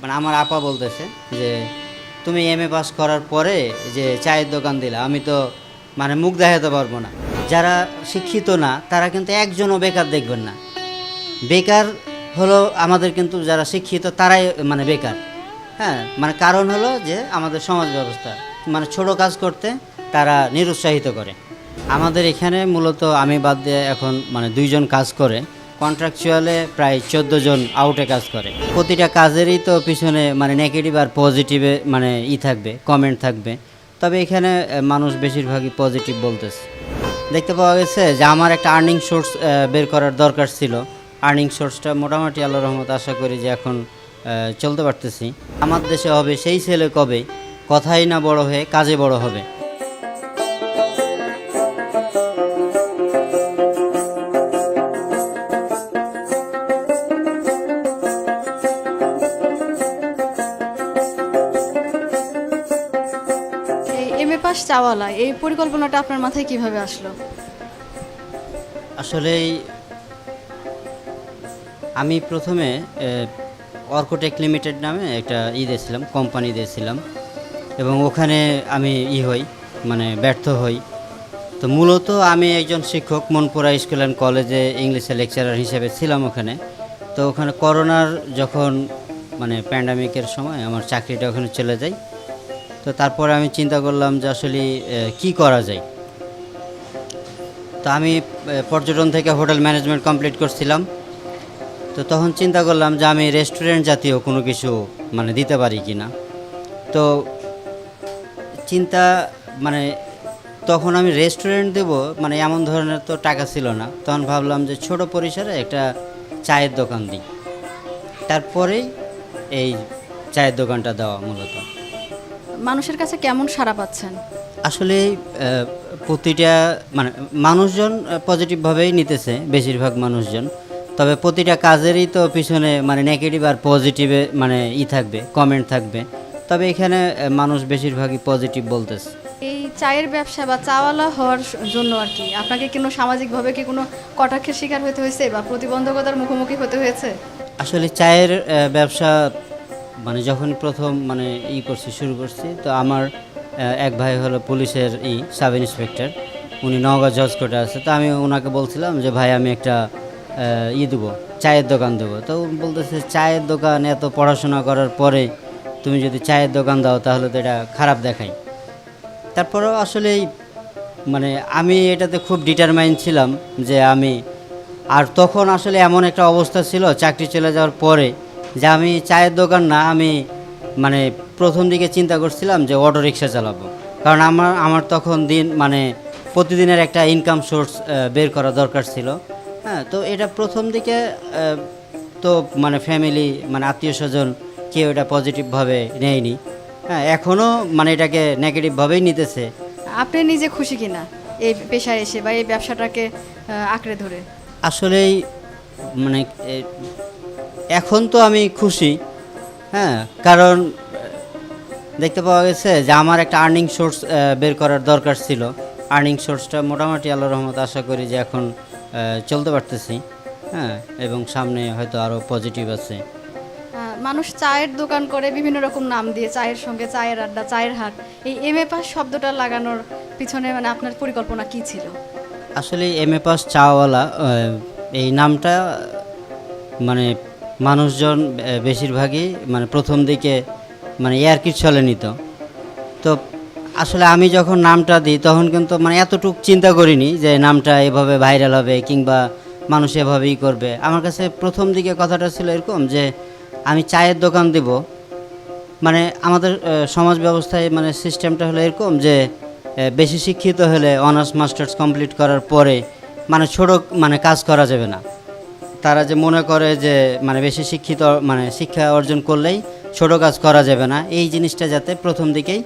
মানে আমার আপা বলতেছে যে, তুমি এম এ পাস করার পরে যে চায়ের দোকান দিলা, আমি তো মানে মুখ দেখাতে পারব না। যারা শিক্ষিত না, তারা কিন্তু একজনও বেকার দেখবেন না। বেকার হলো আমাদের কিন্তু যারা শিক্ষিত, তারাই মানে বেকার। হ্যাঁ মানে কারণ হলো যে আমাদের সমাজ ব্যবস্থা। মানে ছোট কাজ করতে তারা নিরুৎসাহিত করে। আমাদের এখানে মূলত আমি বাদ দিয়ে এখন মানে দুইজন কাজ করে। কন্ট্রাকচুয়ালে প্রায় চোদ্দ জন আউটে কাজ করে। প্রতিটা কাজেরই তো পিছনে মানে নেগেটিভ আর পজিটিভে মানে ই থাকবে কমেন্ট থাকবে। তবে এখানে মানুষ বেশিরভাগই পজিটিভ বলতেছে। দেখতে পাওয়া গেছে যে আমার একটা আর্নিং সোর্স বের করার দরকার ছিল। আর্নিং সোর্সটা মোটামুটি আল্লাহ রহমত আশা করি যে এখন চলতে পারতেছি। আমার দেশে হবে সেই ছেলে কবে? কথাই না বড় হয়ে কাজে বড় হবে। এই এম এ পাস চাওয়ালা, এই পরিকল্পনাটা আপনার মাথায় কীভাবে আসলো? আসলেই আমি প্রথমে অর্কোটেক লিমিটেড নামে একটা ই দিয়েছিলাম, কোম্পানি দিয়েছিলাম। এবং ওখানে আমি ই হই মানে ব্যর্থ হই। তো মূলত আমি একজন শিক্ষক মনপুরা স্কুল অ্যান্ড কলেজে ইংলিশে লেকচারার হিসেবে ছিলাম ওখানে। তো ওখানে করোনার যখন মানে প্যান্ডামিকের সময় আমার চাকরিটা ওখানে চলে যায়। তো তারপরে আমি চিন্তা করলাম যে আসলে কি করা যায়? তো আমি পর্যটন থেকে হোটেল ম্যানেজমেন্ট কমপ্লিট করছিলাম। তো তখন চিন্তা করলাম যে আমি রেস্টুরেন্ট জাতীয় কোনো কিছু মানে দিতে পারি কি না তো চিন্তা মানে তখন আমি রেস্টুরেন্ট দেব মানে এমন ধরনের তো টাকা ছিল না। তখন ভাবলাম যে ছোট পরিসরে একটা চায়ের দোকান দিই। তারপরেই এই চায়ের দোকানটা দেওয়া মূলত। মানুষের কাছে কেমন সাড়া পাচ্ছেন? আসলে প্রতিটা মানে মানুষজন পজিটিভভাবেই নিতেছে বেশিরভাগ মানুষজন। তবে প্রতিটা কাজেরই তো পিছনে মানে নেগেটিভ আর পজিটিভে মানে ই থাকবে কমেন্ট থাকবে। তবে এখানে মানুষ বেশিরভাগই পজিটিভ বলতেছে। এই চায়ের ব্যবসা বা চাওয়ালা হওয়ার জন্য আর কি আপনাকে কোনো সামাজিকভাবে কি কোনো কটাক্ষের শিকার হতে হয়েছে বা প্রতিবন্ধকতার মুখোমুখি হতে হয়েছে? আসলে চায়ের ব্যবসা মানে যখন প্রথম মানে ই করছি, শুরু করছি, তো আমার এক ভাই হলো পুলিশের ই, সাব ইন্সপেক্টর। উনি নওগাঁ জজ কোর্টে আছে, তো আমি ওনাকে বলছিলাম যে, ভাই, আমি একটা ই দেবো, চায়ের দোকান দেবো। তো বলতেছে, চায়ের দোকান এত পড়াশোনা করার পরে তুমি যদি চায়ের দোকান দাও, তাহলে তো এটা খারাপ দেখায়। তারপরেও আসলে মানে আমি এটাতে খুব ডিটারমাইন ছিলাম যে আমি, আর তখন আসলে এমন একটা অবস্থা ছিল, চাকরি চলে যাওয়ার পরে যে আমি চায়ের দোকান না আমি মানে প্রথম দিকে চিন্তা করছিলাম যে অটো রিক্সা চালাবো। কারণ আমার আমার তখন দিন মানে প্রতিদিনের একটা ইনকাম সোর্স বের করা দরকার ছিল। হ্যাঁ তো এটা প্রথম দিকে তো মানে ফ্যামিলি মানে আত্মীয় স্বজন কেউ এটা পজিটিভভাবে নেয়নি। হ্যাঁ এখনও মানে এটাকে নেগেটিভভাবেই নিতেছে। আপনি নিজে খুশি কিনা এই পেশায় এসে বা এই ব্যবসাটাকে আঁকড়ে ধরে? আসলেই মানে এখন তো আমি খুশি হ্যাঁ কারণ দেখতে পাওয়া গেছে যে আমার একটা আর্নিং সোর্স বের করার দরকার ছিল। আর্নিং সোর্সটা মোটামুটি আল্লাহ রহমত আশা করি যে এখন চলতে পারতেছি হ্যাঁ এবং সামনে হয়তো আরও পজিটিভ আছে। মানুষ চায়ের দোকান করে বিভিন্ন রকম নাম দিয়ে চায়ের সঙ্গে চায়ের আড্ডা চায়ের হাট এই এম এ পাস শব্দটা লাগানোর পিছনে মানে আপনার পরিকল্পনা কি ছিল? আসলে এম এ পাস চাওয়ালা এই নামটা মানে মানুষজন বেশিরভাগই মানে প্রথম দিকে মানে ইয়ারকির চলে নিত। তো আসলে আমি যখন নামটা দিই, তখন কিন্তু মানে এতটুক চিন্তা করিনি যে নামটা এভাবে ভাইরাল হবে কিংবা মানুষ এভাবেই করবে। আমার কাছে প্রথম দিকে কথাটা ছিল এরকম যে, আমি চায়ের দোকান দেব। মানে আমাদের সমাজ ব্যবস্থায় মানে সিস্টেমটা হলো এরকম যে বেশি শিক্ষিত হলে অনার্স মাস্টার্স কমপ্লিট করার পরে মানে ছোট মানে কাজ করা যাবে না। তারা যে মনে করে যে মানে বেশি শিক্ষিত মানে শিক্ষা অর্জন করলেই ছোট কাজ করা যাবে না এই জিনিসটা যাতে প্রথম দিকেই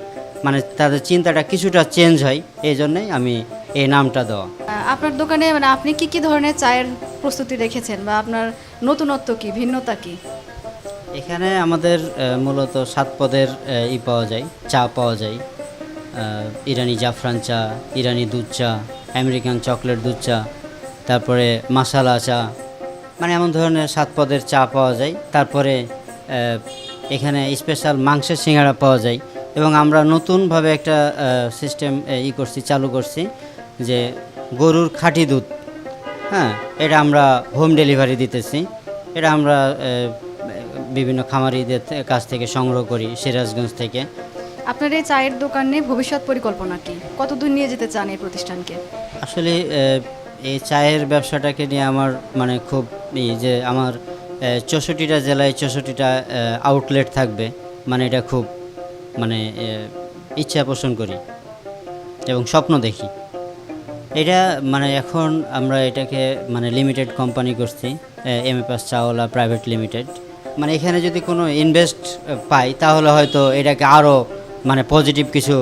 মানে তাদের চিন্তাটা কিছুটা চেঞ্জ হয় এই জন্যই আমি এই নামটা দেওয়া। আপনার দোকানে মানে আপনি কি কি ধরনের চায়ের প্রস্তুতি রেখেছেন বা আপনার নতুনত্ব কি ভিন্নতা কি? এখানে আমাদের মূলত সাত পদের ই পাওয়া যায় চা পাওয়া যায় ইরানি জাফরান চা ইরানি দুধ চা আমেরিকান চকলেট দুধ চা তারপরে মশালা চা মানে এমন ধরনের সাত পদের চা পাওয়া যায়। তারপরে এখানে স্পেশাল মাংসের সিঙ্গাড়া পাওয়া যায়। এবং আমরা নতুনভাবে একটা সিস্টেম ই করছি চালু করছি যে গরুর খাঁটি দুধ। হ্যাঁ এটা আমরা হোম ডেলিভারি দিতেছি। এটা আমরা বিভিন্ন খামারিদের কাছ থেকে সংগ্রহ করি সিরাজগঞ্জ থেকে। আপনার এই চায়ের দোকানে ভবিষ্যৎ পরিকল্পনা কি? কত দূর নিয়ে যেতে চান এই প্রতিষ্ঠানকে? আসলে এই চায়ের ব্যবসাটাকে নিয়ে আমার মানে খুব ই যে আমার চৌষট্টিটা জেলায় চৌষট্টিটা আউটলেট থাকবে। মানে এটা খুব মানে ইচ্ছা পোষণ করি এবং স্বপ্ন দেখি। এটা মানে এখন আমরা এটাকে মানে লিমিটেড কোম্পানি করছি M A pass Chawla private limited মানে এখানে যদি কোনো ইনভেস্ট পাই, তাহলে হয়তো এটাকে আরও মানে পজিটিভ কিছু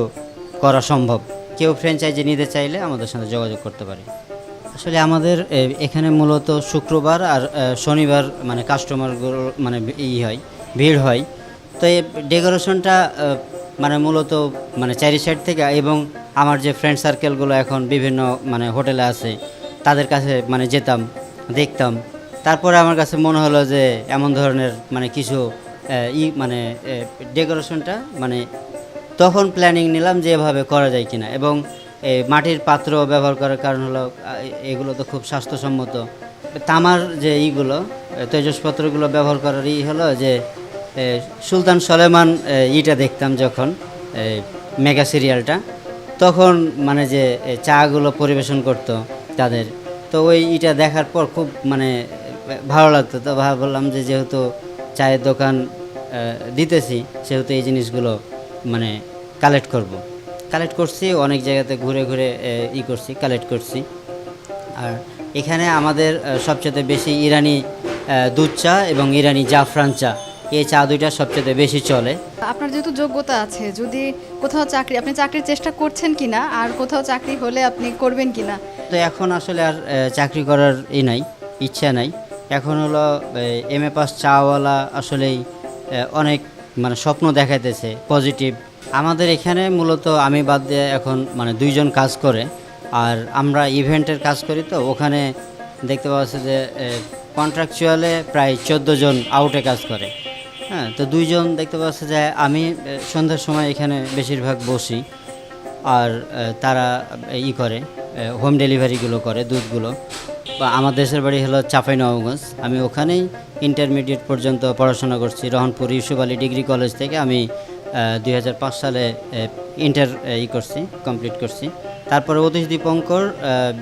করা সম্ভব। কেউ ফ্র্যাঞ্চাইজি নিতে চাইলে আমাদের সাথে যোগাযোগ করতে পারে। আসলে আমাদের এখানে মূলত শুক্রবার আর শনিবার মানে কাস্টমারগুলো মানে ই হয়, ভিড় হয়। তো এই ডেকোরেশনটা মানে মূলত মানে চারি সাইড থেকে এবং আমার যে ফ্রেন্ড সার্কেলগুলো এখন বিভিন্ন মানে হোটেলে আছে, তাদের কাছে মানে যেতাম, দেখতাম। তারপরে আমার কাছে মনে হলো যে এমন ধরনের মানে কিছু ই মানে ডেকোরেশনটা মানে তখন প্ল্যানিং নিলাম যে এভাবে করা যায় কিনা। এবং এই মাটির পাত্র ব্যবহার করার কারণ হলো এগুলো তো খুব স্বাস্থ্যসম্মত। তামার যে ইগুলো তেজসপত্রগুলো ব্যবহার করার ই হলো যে সুলতান সলেমান ইটা দেখতাম যখন মেগা সিরিয়ালটা, তখন মানে যে চাগুলো পরিবেশন করত তাদের। তো ওই ইটা দেখার পর খুব মানে ভালো লাগতো। তো ভাবলাম যে যেহেতু চায়ের দোকান দিতেছি, সেহেতু এই জিনিসগুলো মানে কালেক্ট করব। কালেক্ট করছি অনেক জায়গাতে ঘুরে ঘুরে ই করছি কালেক্ট করছি। আর এখানে আমাদের সবচেয়ে বেশি ইরানি দুধ চা এবং ইরানি জাফরান চা এই চা দুইটা সবচেয়ে বেশি চলে। আপনার যেহেতু যোগ্যতা আছে যদি কোথাও চাকরি আপনি চাকরির চেষ্টা করছেন কি না আর কোথাও চাকরি হলে আপনি করবেন কি না তো এখন আসলে আর চাকরি করার ই নাই ইচ্ছা নাই। এখন হলো এম এ পাস চাওয়ালা আসলেই অনেক মানে স্বপ্ন দেখাইতেছে পজিটিভ আমাদের এখানে মূলত আমি বাদ দিয়ে এখন মানে দুইজন কাজ করে। আর আমরা ইভেন্টের কাজ করি তো, ওখানে দেখতে পাওয়া যাচ্ছে যে কন্ট্রাকচুয়ালে প্রায় চোদ্দ জন আউটে কাজ করে। হ্যাঁ তো দুইজন দেখতে পাচ্ছে যে, আমি সন্ধ্যার সময় এখানে বেশিরভাগ বসি। আর তারা ই করে হোম ডেলিভারিগুলো করে, দুধগুলো। বা আমার দেশের বাড়ি হলো চাপাই নবগঞ্জ আমি ওখানেই ইন্টারমিডিয়েট পর্যন্ত পড়াশোনা করছি। রহনপুর ইউসুফ আলী ডিগ্রি কলেজ থেকে আমি দুই হাজার পাঁচ সালে ইন্টার ই করছি কমপ্লিট করছি। তারপরে অতীশ দীপঙ্কর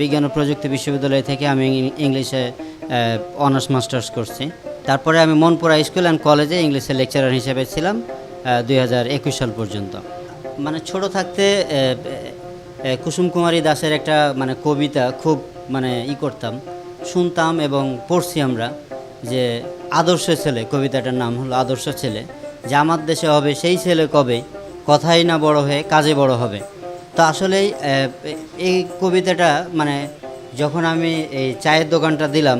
বিজ্ঞান ও প্রযুক্তি বিশ্ববিদ্যালয় থেকে আমি ইংলিশে অনার্স মাস্টার্স করছি। তারপরে আমি মনপুরা স্কুল অ্যান্ড কলেজে ইংলিশের লেকচারার হিসেবে ছিলাম দুই হাজার একুশ সাল পর্যন্ত। মানে ছোট থাকতে কুসুম কুমারী দাসের একটা মানে কবিতা খুব মানে ই করতাম। শুনতাম এবং পড়ছি আমরা যে আদর্শ ছেলে, কবিতাটার নাম হলো আদর্শ ছেলে। যে আমার দেশে হবে, সেই ছেলে কবে? কথাই না বড় হয়ে কাজে বড় হবে। তো আসলেই এই কবিতাটা মানে যখন আমি এই চায়ের দোকানটা দিলাম,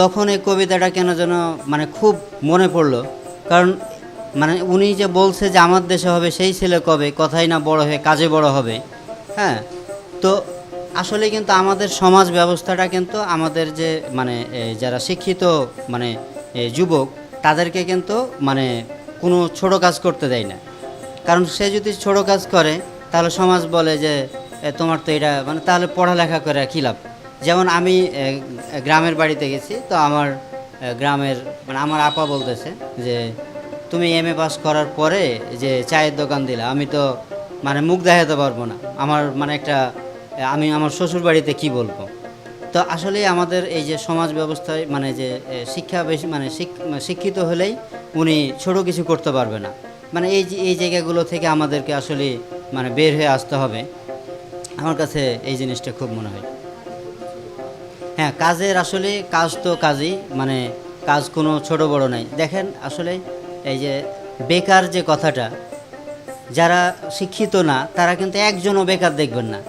তখন এই কবিতাটা কেন যেন মানে খুব মনে পড়ল। কারণ মানে উনি যে বলছে যে আমার দেশে হবে, সেই ছেলে কবে? কথাই না বড় হয়ে কাজে বড় হবে। হ্যাঁ? তো আসলে কিন্তু আমাদের সমাজ ব্যবস্থাটা কিন্তু আমাদের যে মানে যারা শিক্ষিত মানে যুবক, তাদেরকে কিন্তু মানে কোনো ছোট কাজ করতে দেয় না। কারণ সে যদি ছোট কাজ করে, তাহলে সমাজ বলে যে তোমার তো এটা মানে তাহলে পড়ালেখা করে কী লাভ? যেমন আমি গ্রামের বাড়িতে গেছি, তো আমার গ্রামের মানে আমার আপা বলতেছে যে, তুমি এম এ পাস করার পরে যে চায়ের দোকান দিলা, আমি তো মানে মুখ দেখাতে পারব না। আমার মানে একটা আমি আমার শ্বশুর বাড়িতে কী বলব? তো আসলে আমাদের এই যে সমাজ ব্যবস্থায় মানে যে শিক্ষা বেশি মানে শিক- শিক্ষিত হলেই উনি ছোট কিছু করতে পারবে না। মানে এই এই জায়গাগুলো থেকে আমাদেরকে আসলে মানে বের হয়ে আসতে হবে। আমার কাছে এই জিনিসটা খুব মনে হয়। হ্যাঁ কাজের আসলে কাজ তো কাজই মানে কাজ কোনো ছোট বড় নাই। দেখেন আসলে এই যে বেকার যে কথাটা, যারা শিক্ষিত না, তারা কিন্তু একজনও বেকার দেখবেন না।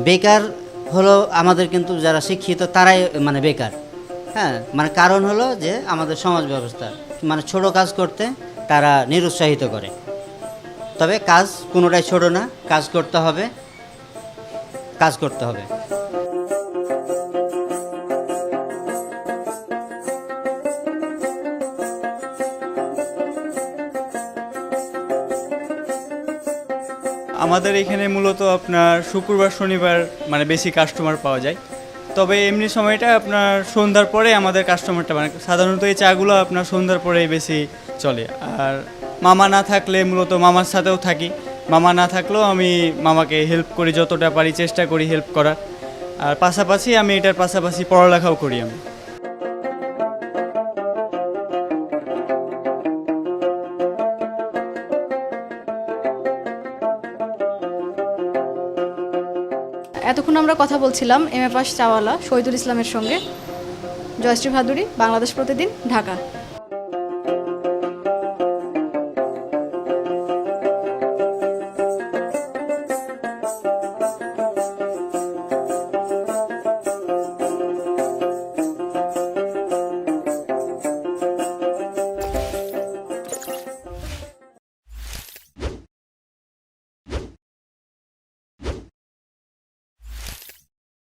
বেকার হলো আমাদের কিন্তু যারা শিক্ষিত তারাই মানে বেকার। হ্যাঁ মানে কারণ হলো যে আমাদের সমাজ ব্যবস্থা মানে ছোট কাজ করতে তারা নিরুৎসাহিত করে। তবে কাজ কোনোটাই ছোট না, কাজ করতে হবে, কাজ করতে হবে। আমাদের এখানে মূলত আপনার শুক্রবার, শনিবার মানে বেশি কাস্টমার পাওয়া যায়। তবে এমনি সময়টা আপনার সন্ধ্যার পরে আমাদের কাস্টমারটা মানে সাধারণত এই চাগুলো আপনার সন্ধ্যার পরেই বেশি চলে। আর মামা না থাকলে মূলত মামার সাথেও থাকি। মামা না থাকলেও আমি মামাকে হেল্প করি, যতটা পারি চেষ্টা করি হেল্প করার। আর পাশাপাশি আমি এটার পাশাপাশি পড়ালেখাও করি আমি। এতক্ষণ আমরা কথা বলছিলাম এম এ পাস চাওয়ালা শহীদুল ইসলামের সঙ্গে। জয়শ্রী ভাদুরী, বাংলাদেশ প্রতিদিন, ঢাকা।